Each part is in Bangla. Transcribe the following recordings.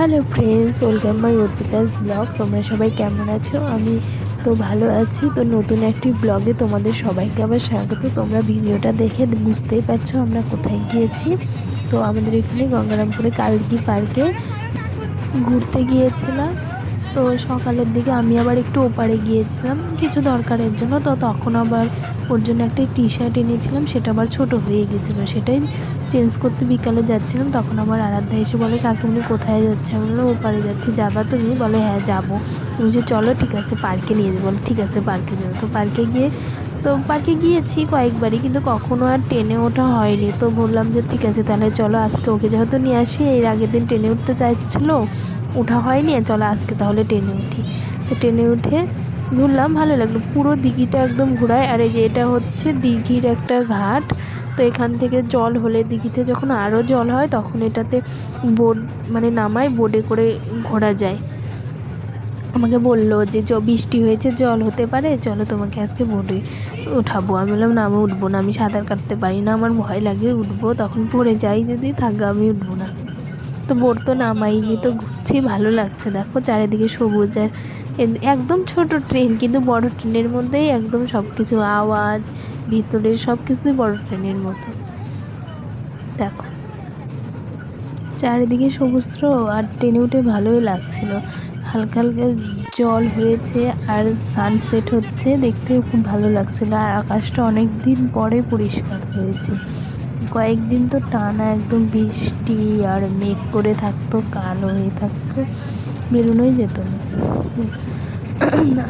Hello friends, welcome my Arpita's blog. তোমরা সবাই কেমন আছো? আমি তো ভালো আছি। তো নতুন একটি ব্লগে তোমাদের সবাইকে আবার স্বাগত। তোমরা ভিডিওটা দেখে বুঝতেই পারছ আমরা কোথায় গিয়েছি। তো আমাদের এখানে গঙ্গারামপুরে কালকি পার্কে ঘুরতে গিয়েছিলাম। তো সকালের দিকে আমি আবার একটু ওপারে গিয়েছিলাম, কিছু দরকারের জন্য। তো তখন আবার ওর জন্য একটা টি শার্ট এনেছিলাম, সেটা আবার ছোট হয়ে গেছিল সেটাই চেঞ্জ করতে বিকালে যাচ্ছিলাম, তখন আমার আরাধ্যা এসে বলে, কাকিমণি কোথায় যাচ্ছে? আমি বললাম, ওপারে যাচ্ছি, যাবা তুমি? বলে হ্যাঁ যাব। আমি যে চলো, ঠিক আছে পার্কে নিয়ে যাব। ঠিক আছে পার্কে যাব। তো পার্কে গিয়ে তো পার্কে গিয়েছি কয়েকবারই, কিন্তু কখনো আর ট্রেনে ওঠা হয়নি। তো বললাম যে ঠিক আছে, তাহলে চলো আজকে ওকে যেহেতু নিয়ে আসি, এর আগের দিন ট্রেনে উঠতে চাইছিলো, ওঠা হয়নি, চলো আজকে তাহলে ট্রেনে উঠি। তো ট্রেনে উঠে ঘুরলাম, ভালো লাগল। পুরো দিঘিটা একদম ঘোরায়, আর এই যে এটা হচ্ছে দিঘির একটা ঘাট। তো এখান থেকে জল হলে দিঘিতে যখন আরও জল হয়, তখন এটাতে বোট মানে নামায়, বোটে করে ঘোরা যায়। আমাকে বলল যে বৃষ্টি হয়েছে, জল হতে পারে, চলো তোমাকে আজকে বোটে উঠাবো। আমি বললাম, না, আমি উঠবো না, আমি সাঁতার কাটতে পারি না, আমার ভয় লাগে উঠবো, তখন পড়ে যাই যদি থাকবে আমি উঠবো না। তো বোট তো নামাইনি তো ঘুরছি, ভালো লাগছে, দেখো, চারিদিকে সবুজ আর একদম ছোট ট্রেন, কিন্তু বড় ট্রেনের মধ্যেই একদম সব কিছু আওয়াজ, ভিতরের সব কিছুই বড় ট্রেনের মতো। দেখো, চারিদিকে সমুদ্র আর ট্রেনে উঠে ভালোই লাগছিল। হালকা হালকা জল হয়েছে আর সানসেট হচ্ছে। দেখতেও খুব ভালো লাগছিল। আর আকাশটা অনেক দিন পরে পরিষ্কার হয়েছে। কয়েকদিন তো টানা একদম বৃষ্টি আর মেঘ করে থাকতো, কালো হয়ে থাকতো। বেরোনোই যেত না।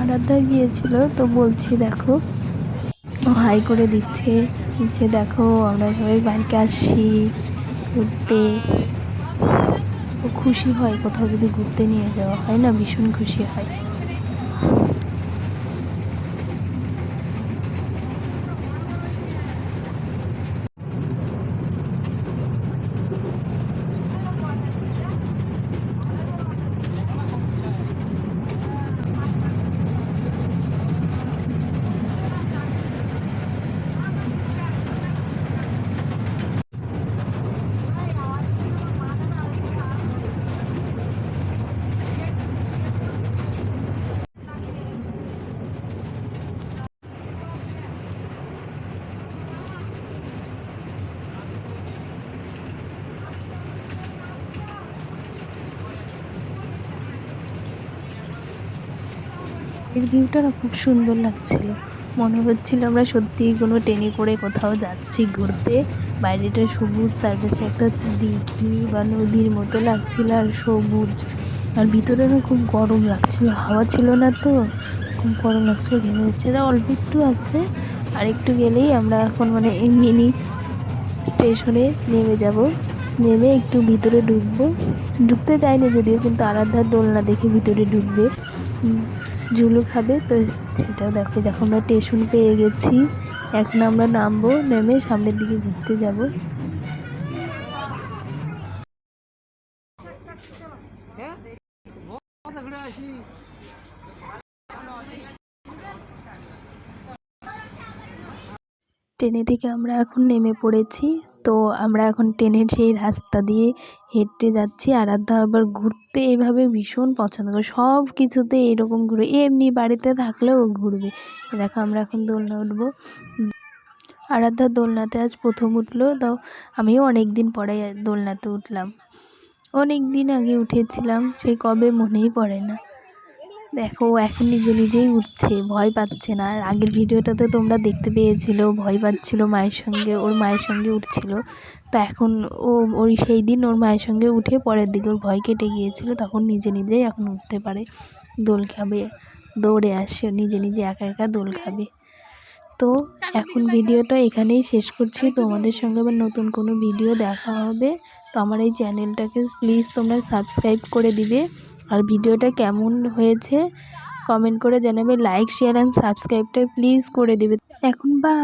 আরাধ্যা গিয়েছিল তো বলছি, দেখো। হাই করে দিচ্ছে। যে দেখো, আমরা সবাই বাড়িতে আসছি ঘুরতে। খুশি হয় কোথাও যদি ঘুরতে নিয়ে যাওয়া হয় না ভীষণ খুশি হয়। এর ভিউটা খুব সুন্দর লাগছিল। মনে হচ্ছিল আমরা সত্যিই কোনো ট্রেনে করে কোথাও যাচ্ছি ঘুরতে। বাইরেটা সবুজ, তার পাশে একটা দিঘি বা নদীর মতো লাগছিল আর সবুজ। আর ভিতরে না খুব গরম লাগছিল, হাওয়া ছিল না তো, খুব গরম লাগছিল ঘেমে যাচ্ছে অল্প একটু আছে, আর একটু গেলেই আমরা এখন মানে এই মিনি স্টেশনে নেমে যাব। নেমে একটু ভিতরে ঢুকবো। ঢুকতে চাইনি যদিও, কিন্তু আরাধ্যার দোলনা দেখে ভিতরে ঢুকবে। ঝুলু খাবে, তো সেটাও দেখো দেখো আমরা স্টেশন পেয়ে গেছি। এখন আমরা নামবো, নেমে সামনের দিকে ঘুরতে যাব। ট্রেনে থেকে আমরা এখন নেমে পড়েছি। তো আমরা এখন ট্রেনের সেই রাস্তা দিয়ে হেঁটে যাচ্ছি। আরাধ্যা আবার ঘুরতে এইভাবে ভীষণ পছন্দ করে। সব কিছুতে এরকম ঘুরে, এমনি বাড়িতে থাকলেও ঘুরবে। দেখো আমরা এখন দোলনা উঠবো। আরাধ্যা দোলনাতে আজ প্রথম উঠল। তাও আমিও অনেক দিন পরে দোলনাতে উঠলাম। অনেক দিন আগে উঠেছিলাম সেই কবে মনেই পড়ে না। দেখো, এখন নিজে নিজেই উঠছে, ভয় পাচ্ছে না। আর আগের ভিডিওটাতে তোমরা দেখতে পেয়েছিলো ভয় পাচ্ছিল মায়ের সঙ্গে, ওর মায়ের সঙ্গে উঠছিল। তো এখন ও ওই সেই দিন ওর মায়ের সঙ্গে উঠে পরের দিকে ওর ভয় কেটে গিয়েছিল, তখন নিজে নিজেই এখন উঠতে পারে। দোল খাবে, দৌড়ে আসে নিজে নিজে একা একা দোল খাবে। তো এখন ভিডিওটা এখানেই শেষ করছি। তোমাদের সঙ্গে আবার নতুন কোনো ভিডিও দেখা হবে। তো আমার এই চ্যানেলটাকে প্লিজ তোমরা সাবস্ক্রাইব করে দিবে। আর ভিডিওটা কেমন হয়েছে কমেন্ট করে জানাবে। লাইক শেয়ার অ্যান্ড সাবস্ক্রাইবটা প্লিজ করে দেবে। এখন বা